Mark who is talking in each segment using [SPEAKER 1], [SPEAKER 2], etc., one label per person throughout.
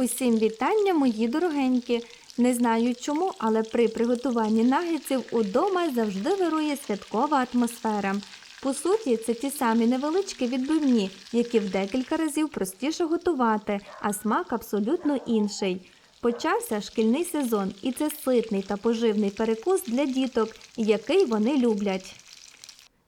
[SPEAKER 1] Усім вітання, мої дорогенькі. Не знаю чому, але при приготуванні нагетсів удома завжди вирує святкова атмосфера. По суті, це ті самі невеличкі відбивні, які в декілька разів простіше готувати, а смак абсолютно інший. Почався шкільний сезон, і це ситний та поживний перекус для діток, який вони люблять.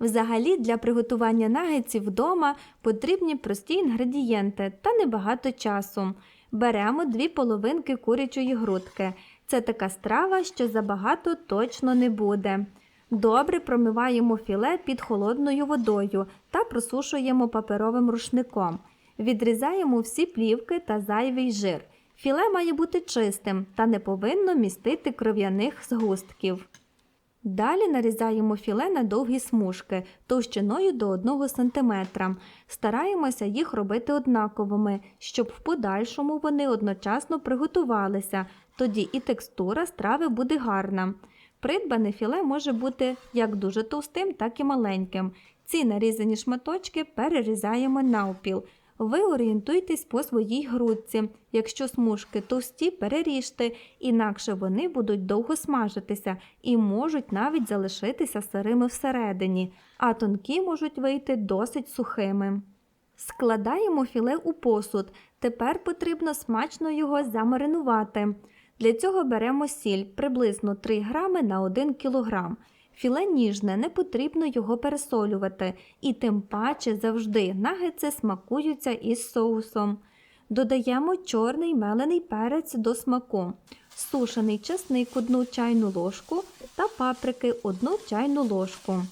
[SPEAKER 1] Взагалі для приготування нагетсів вдома потрібні прості інгредієнти та небагато часу. Беремо дві половинки курячої грудки. Це така страва, що забагато точно не буде. Добре промиваємо філе під холодною водою та просушуємо паперовим рушником. Відрізаємо всі плівки та зайвий жир. Філе має бути чистим та не повинно містити кров'яних згустків. Далі нарізаємо філе на довгі смужки товщиною до 1 см. Стараємося їх робити однаковими, щоб в подальшому вони одночасно приготувалися, тоді і текстура страви буде гарна. Придбане філе може бути як дуже товстим, так і маленьким. Ці нарізані шматочки перерізаємо навпіл. Ви орієнтуйтесь по своїй грудці. Якщо смужки товсті, переріжте, інакше вони будуть довго смажитися і можуть навіть залишитися сирими всередині, а тонкі можуть вийти досить сухими. Складаємо філе у посуд. Тепер потрібно смачно його замаринувати. Для цього беремо сіль приблизно 3 грами на 1 кг. Філе ніжне, не потрібно його пересолювати, і тим паче завжди нагетси смакуються із соусом. Додаємо чорний мелений перець до смаку, сушений чесник 1 чайну ложку та паприки 1 чайну ложку.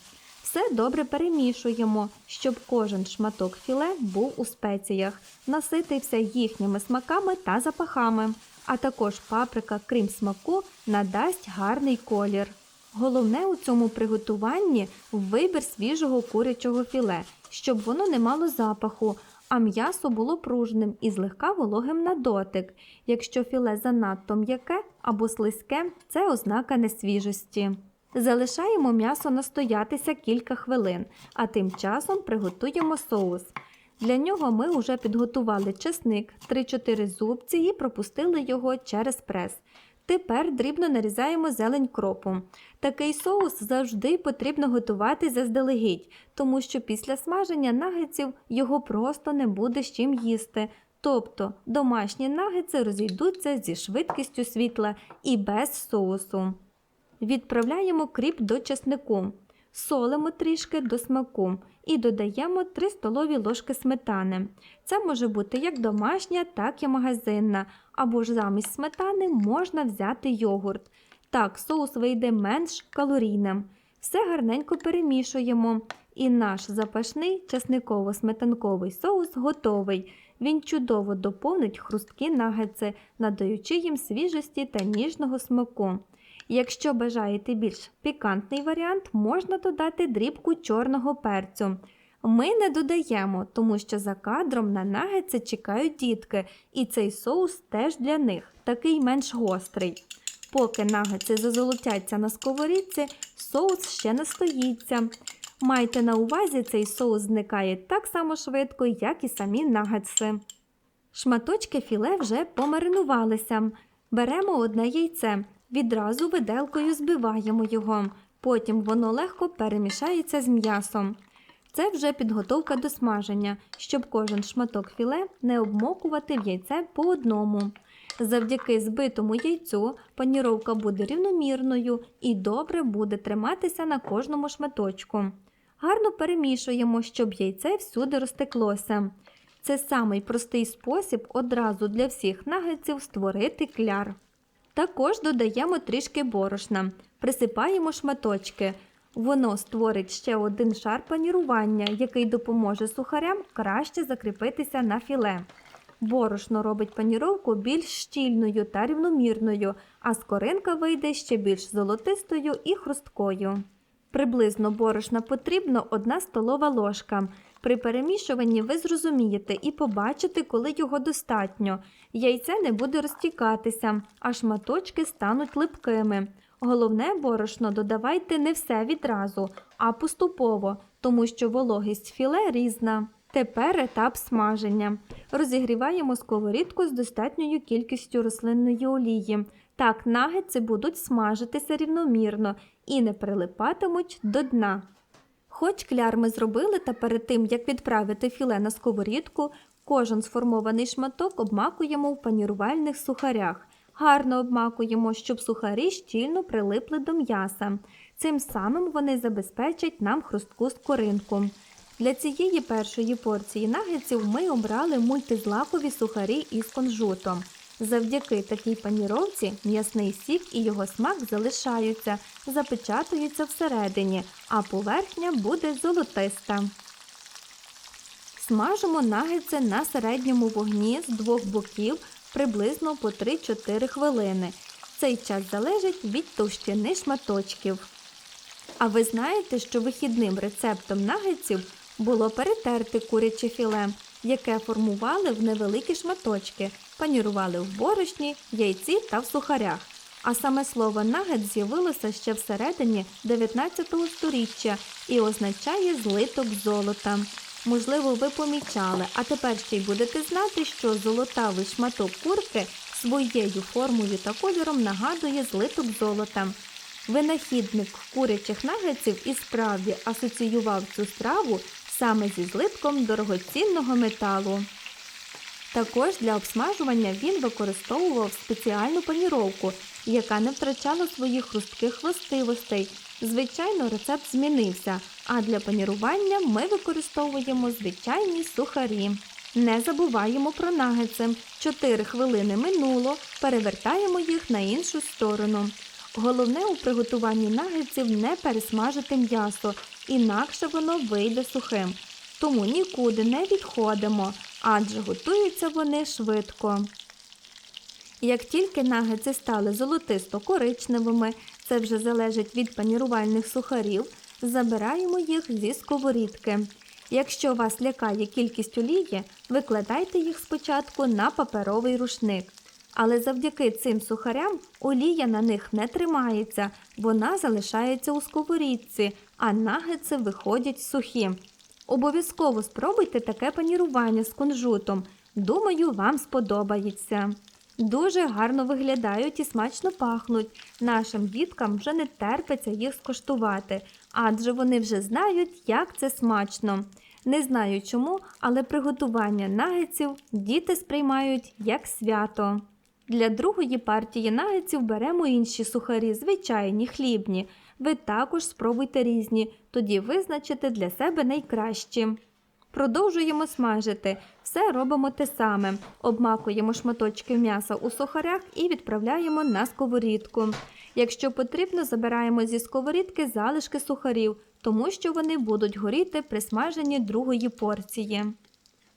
[SPEAKER 1] Все добре перемішуємо, щоб кожен шматок філе був у спеціях, наситився їхніми смаками та запахами, а також паприка, крім смаку, надасть гарний колір. Головне у цьому приготуванні вибір свіжого курячого філе, щоб воно не мало запаху, а м'ясо було пружним і злегка вологим на дотик. Якщо філе занадто м'яке або слизьке, це ознака несвіжості. Залишаємо м'ясо настоятися кілька хвилин, а тим часом приготуємо соус. Для нього ми вже підготували чесник, 3-4 зубці і пропустили його через прес. Тепер дрібно нарізаємо зелень кропу. Такий соус завжди потрібно готувати заздалегідь, тому що після смаження нагетсів його просто не буде з чим їсти. Тобто домашні нагетси розійдуться зі швидкістю світла і без соусу. Відправляємо кріп до чеснику, солимо трішки до смаку і додаємо 3 столові ложки сметани. Це може бути як домашня, так і магазинна, або ж замість сметани можна взяти йогурт. Так, соус вийде менш калорійним. Все гарненько перемішуємо. І наш запашний часниково-сметанковий соус готовий. Він чудово доповнить хрусткі нагетси, надаючи їм свіжості та ніжного смаку. Якщо бажаєте більш пікантний варіант, можна додати дрібку чорного перцю. Ми не додаємо, тому що за кадром на нагетси чекають дітки, і цей соус теж для них, такий менш гострий. Поки нагетси зазолотяться на сковорідці, соус ще настоїться. Майте на увазі, цей соус зникає так само швидко, як і самі нагетси. Шматочки філе вже помаринувалися. Беремо одне яйце, відразу виделкою збиваємо його, потім воно легко перемішається з м'ясом. Це вже підготовка до смаження, щоб кожен шматок філе не обмокувати в яйце по одному. Завдяки збитому яйцю паніровка буде рівномірною і добре буде триматися на кожному шматочку. Гарно перемішуємо, щоб яйце всюди розтеклося. Це самий простий спосіб одразу для всіх нагетсів створити кляр. Також додаємо трішки борошна, присипаємо шматочки. Воно створить ще один шар панірування, який допоможе сухарям краще закріпитися на філе. Борошно робить паніровку більш щільною та рівномірною, а скоринка вийде ще більш золотистою і хрусткою. Приблизно борошна потрібно 1 столова ложка. При перемішуванні ви зрозумієте і побачите, коли його достатньо. Яйце не буде розтікатися, а шматочки стануть липкими. Головне борошно додавайте не все відразу, а поступово, тому що вологість філе різна. Тепер етап смаження. Розігріваємо сковорідку з достатньою кількістю рослинної олії. Так нагетси будуть смажитися рівномірно і не прилипатимуть до дна. Хоч кляр ми зробили, та перед тим, як відправити філе на сковорідку, кожен сформований шматок обмакуємо в панірувальних сухарях. Гарно обмакуємо, щоб сухарі щільно прилипли до м'яса. Цим самим вони забезпечать нам хрустку скоринку. Для цієї першої порції нагетсів ми обрали мультизлакові сухарі із кунжутом. Завдяки такій паніровці м'ясний сік і його смак залишаються, запечатуються всередині, а поверхня буде золотиста. Смажимо нагетси на середньому вогні з двох боків приблизно по 3-4 хвилини. Цей час залежить від товщини шматочків. А ви знаєте, що вихідним рецептом нагетсів було перетерти куряче філе, яке формували в невеликі шматочки, панірували в борошні, яйці та в сухарях. А саме слово нагет з'явилося ще всередині 19 століття і означає злиток золота. Можливо, ви помічали, а тепер ще й будете знати, що золотавий шматок курки своєю формою та кольором нагадує злиток золота. Винахідник курячих нагетсів і справді асоціював цю страву саме зі злитком дорогоцінного металу. Також для обсмажування він використовував спеціальну паніровку, яка не втрачала своїх хрустких властивостей. Звичайно, рецепт змінився, а для панірування ми використовуємо звичайні сухарі. Не забуваємо про нагетси. 4 хвилини минуло, перевертаємо їх на іншу сторону. Головне у приготуванні нагетсів не пересмажити м'ясо, інакше воно вийде сухим. Тому нікуди не відходимо, адже готуються вони швидко. Як тільки нагетси стали золотисто-коричневими, це вже залежить від панірувальних сухарів, забираємо їх зі сковорідки. Якщо вас лякає кількість олії, викладайте їх спочатку на паперовий рушник. Але завдяки цим сухарям олія на них не тримається, вона залишається у сковорідці, а нагетси виходять сухі. Обов'язково спробуйте таке панірування з кунжутом. Думаю, вам сподобається. Дуже гарно виглядають і смачно пахнуть. Нашим діткам вже не терпиться їх скуштувати, адже вони вже знають, як це смачно. Не знаю чому, але приготування нагетсів діти сприймають як свято. Для другої партії нагетсів беремо інші сухарі, звичайні, хлібні. Ви також спробуйте різні, тоді визначите для себе найкращі. Продовжуємо смажити. Все робимо те саме. Обмакуємо шматочки м'яса у сухарях і відправляємо на сковорідку. Якщо потрібно, забираємо зі сковорідки залишки сухарів, тому що вони будуть горіти при смаженні другої порції.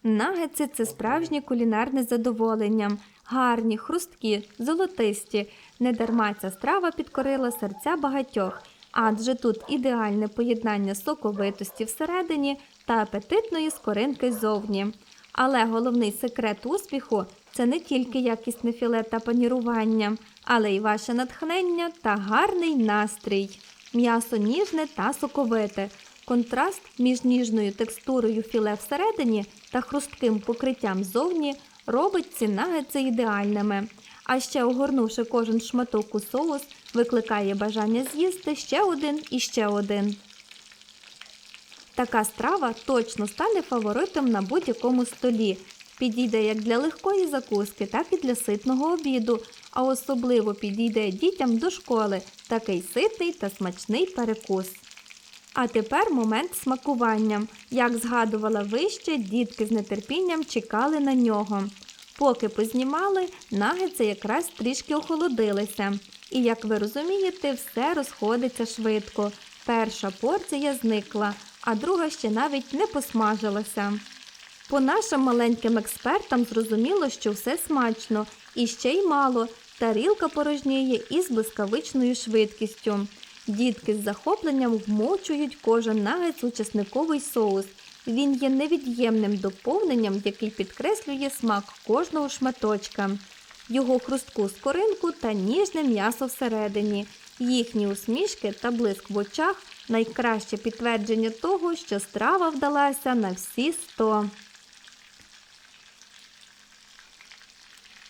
[SPEAKER 1] Нагетси це справжнє кулінарне задоволення. Гарні, хрусткі, золотисті. Недарма ця страва підкорила серця багатьох, адже тут ідеальне поєднання соковитості всередині та апетитної скоринки ззовні. Але головний секрет успіху це не тільки якісне філе та панірування, але й ваше натхнення та гарний настрій. М'ясо ніжне та соковите. Контраст між ніжною текстурою філе всередині та хрустким покриттям ззовні робить ці нагетси ідеальними. А ще огорнувши кожен шматок у соус, викликає бажання з'їсти ще один і ще один. Така страва точно стане фаворитом на будь-якому столі. Підійде як для легкої закуски, так і для ситного обіду, а особливо підійде дітям до школи такий ситний та смачний перекус. А тепер момент смакування. Як згадувала вище, дітки з нетерпінням чекали на нього. Поки познімали, нагетси якраз трішки охолодилися. І, як ви розумієте, все розходиться швидко. Перша порція зникла, а друга ще навіть не посмажилася. По нашим маленьким експертам зрозуміло, що все смачно, і ще й мало. Тарілка порожніє із блискавичною швидкістю. Дітки з захопленням вмочують кожен нагетс у чесниковий соус. Він є невід'ємним доповненням, який підкреслює смак кожного шматочка, його хрустку скоринку та ніжне м'ясо всередині. Їхні усмішки та блиск в очах найкраще підтвердження того, що страва вдалася на всі 100.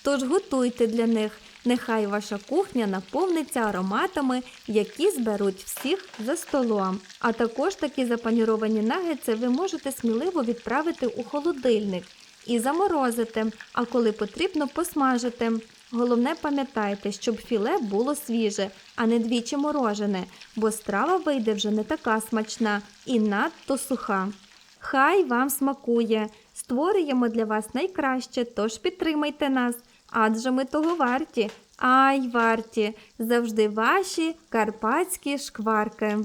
[SPEAKER 1] Тож готуйте для них. Нехай ваша кухня наповниться ароматами, які зберуть всіх за столом. А також такі запаніровані нагетси ви можете сміливо відправити у холодильник і заморозити, а коли потрібно посмажити. Головне пам'ятайте, щоб філе було свіже, а не двічі морожене, бо страва вийде вже не така смачна і надто суха. Хай вам смакує! Створюємо для вас найкраще, тож підтримайте нас, адже ми того варті. Ай, варті! Завжди ваші карпатські шкварки.